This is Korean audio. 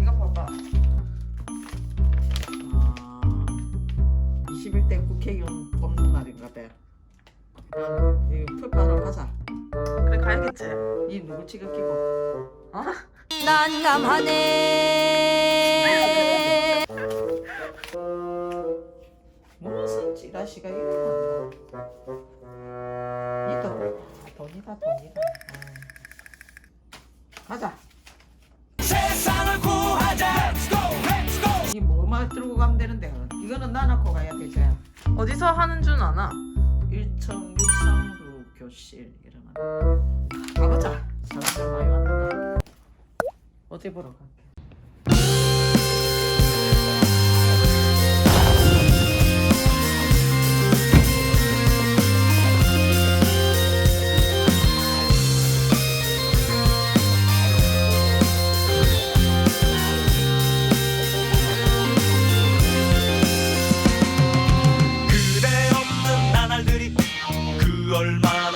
이거 봐봐. 아, 21대 국회의원 뽑는 날인가 봐. 아, 이 풀파러 가자. 그래 가야겠지. 이 누구 지각기고? 어? 난감하네 무슨 찌라시가 이러나? 이거 돈이다 돈이다. 아. 가자. 세상을 구하자 Let's go Let's go 이 뭐만 들고 가면 되는데 이거는 놔놓고 가야 되지. 어디서 하는 줄 아나? 1.639 교실 이러면 가보자. 사람들 많이 왔는데 어디 보러 갈까? my